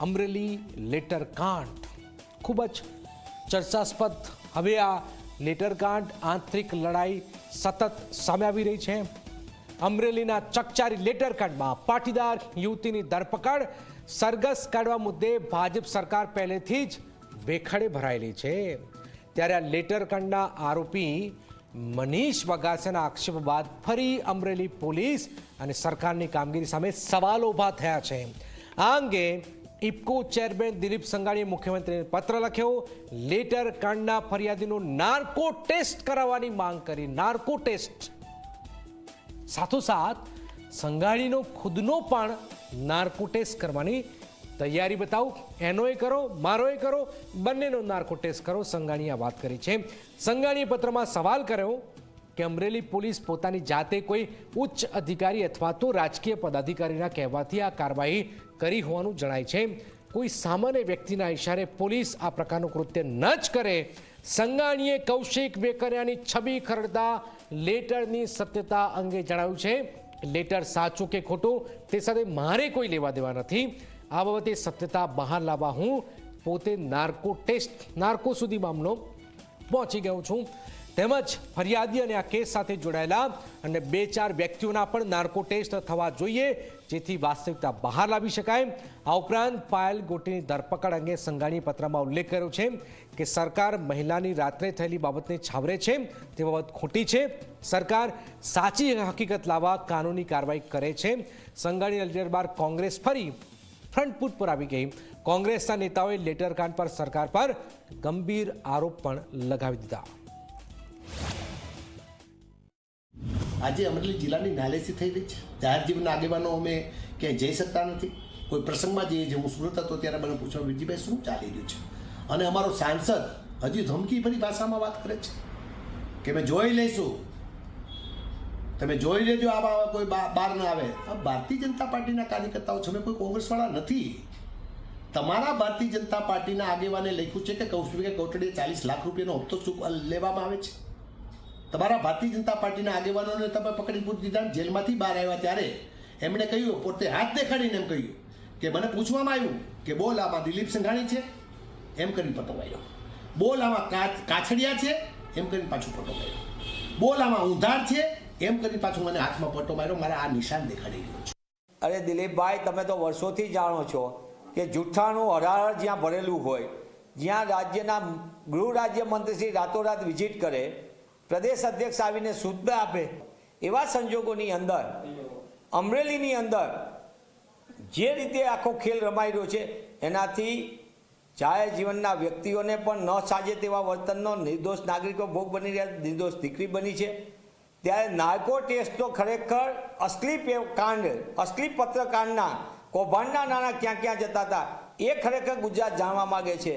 Amreli letter કાંડ. ખૂબ જ ચર્ચાસ્પદ. હવે આ લેટર કાંડ આંતરિક લડાઈ સતત સામે આવી રહી છે. અમરેલીના ચકચારી લેટર કાંડમાં પાટીદાર યુવતીની ધરપકડ. સરઘસ કાઢવા મુદ્દે ભાજપ સરકાર પહેલેથી જ વેખડે ભરાયેલી છે. ત્યારે આ લેટર કાંડના આરોપી મનીષ વગાસેના આક્ષેપ બાદ ફરી અમરેલી પોલીસ અને સરકારની કામગીરી સામે સવાલો ઊભા થયા છે. આ અંગે ઇફકો ચેરમેન દિલીપ સંઘાણીએ મુખ્યમંત્રીને પત્ર લખ્યો, લેટર કાંડના ફરિયાદીનો નાર્કો ટેસ્ટ કરાવવાની માંગ કરી. Narco test. સાથોસાથ, સંઘાણીનો ખુદનો પણ નાર્કો ટેસ્ટ કરવાની તૈયારી બતાવું. એનોય કરો, મારોય કરો, બંનેનો નાર્કો ટેસ્ટ કરો. સંઘાણીએ વાત કરી છે. સંઘાણીએ પત્રમાં સવાલ કર્યો કે અમરેલી પોલીસ પોતાની જાતે કોઈ ઉચ્ચ અધિકારી અથવા તો રાજકીય પદાધિકારીના કહેવાથી આ કાર્યવાહી કરી હોવાનું જણાય છે. કોઈ સામાન્ય વ્યક્તિના ઇશારે પોલીસ આ પ્રકારનું કૃત્ય ન જ કરે. સંગાણીએ કૌશિક વેકરિયાની છબી ખરડતા લેટરની સત્યતા અંગે જણાવ્યું છે. લેટર સાચું કે ખોટું તે સાથે મારે કોઈ લેવા દેવા નથી. આ બાબતે સત્યતા બહાર લાવવા હું પોતે નાર્કો ટેસ્ટ, નાર્કો સુધી મામલો પહોંચી ગયો છું. તેમજ ફરિયાદી અને આ કેસ સાથે જોડાયેલા અને બે ચાર વ્યક્તિઓના પણ નાર્કો ટેસ્ટ થવા જોઈએ, જેથી વાસ્તવિકતા બહાર લાવી શકાય. આ ઉપરાંત પાયલ ગોટીની ધરપકડ અંગે સંઘાણી પત્રમાં ઉલ્લેખ કર્યો છે કે સરકાર મહિલાની રાત્રે થયેલી બાબતને છાવરે છે, તે બાબત ખોટી છે. સરકાર સાચી હકીકત લાવવા કાનૂની કાર્યવાહી કરે છે. સંઘાણી લેટર બાદ કોંગ્રેસ ફરી ફ્રન્ટ ફૂટ પર આવી ગઈ. કોંગ્રેસના નેતાઓએ લેટર કાંડ પર સરકાર પર ગંભીર આરોપ પણ લગાવી દીધા. આજે અમરેલી જિલ્લાની નાલેસી થઈ રહી છે. જાહેર જીવનના આગેવાનો અમે ક્યાંય જઈ શકતા નથી. કોઈ પ્રસંગમાં જઈએ છીએ હું સુરત હતો ત્યારે મને પૂછવા વિજયભાઈ શું ચાલી રહ્યું છે? અને અમારો સાંસદ હજી ધમકીભરી ભાષામાં વાત કરે છે કે અમે જોઈ લઈશું. તમે જોઈ લેજો આવા કોઈ બહાર ન આવે. આ ભારતીય જનતા પાર્ટીના કાર્યકર્તાઓ છે. કોઈ કોંગ્રેસવાળા નથી. તમારા ભારતીય જનતા પાર્ટીના આગેવાને લખ્યું છે કે કૌશિકા કોટડીએ ચાલીસ લાખ રૂપિયાનો હપ્તો લેવામાં આવે છે. તમારા ભારતીય જનતા પાર્ટીના આગેવાનોને તમે પકડી પૂછ દીધા જેલમાંથી બહાર આવ્યા ત્યારે એમણે કહ્યું, પોતે હાથ દેખાડીને એમ કહ્યું કે મને પૂછવામાં આવ્યું કે બોલ, આમાં દિલીપ સંઘાણી છે? એમ કરીને પટવાયો બોલ, આમાં કાછડિયા છે? એમ કરીને પાછું પટવાયો બોલ, આમાં ઉધાર છે? એમ કરીને પાછું મને હાથમાં પટો માર્યો. મારા આ નિશાન દેખાડી ગયો છે. અરે દિલીપભાઈ, તમે તો વર્ષોથી જાણો છો કે જુઠ્ઠાનું હરાહર જ્યાં ભરેલું હોય, જ્યાં રાજ્યના ગૃહ રાજ્ય મંત્રીશ્રી રાતોરાત વિઝિટ કરે પ્રદેશ અધ્યક્ષ આવીને શુદ્ધ આપે, એવા સંજોગોની અંદર, અમરેલીની અંદર જે રીતે આખો ખેલ રમાઈ રહ્યો છે, એનાથી જાહેર જીવનના વ્યક્તિઓને પણ ન સાજે તેવા વર્તનનો નિર્દોષ નાગરિકો ભોગ બની રહ્યા, નિર્દોષ દીકરી બની છે. ત્યારે નાર્કો ટેસ્ટ તો ખરેખર અસલી કાંડ અસલી પત્રકાંડના કૌભાંડના નાણાં ક્યાં ક્યાં જતા હતા, એ ખરેખર ગુજરાત જાણવા માગે છે.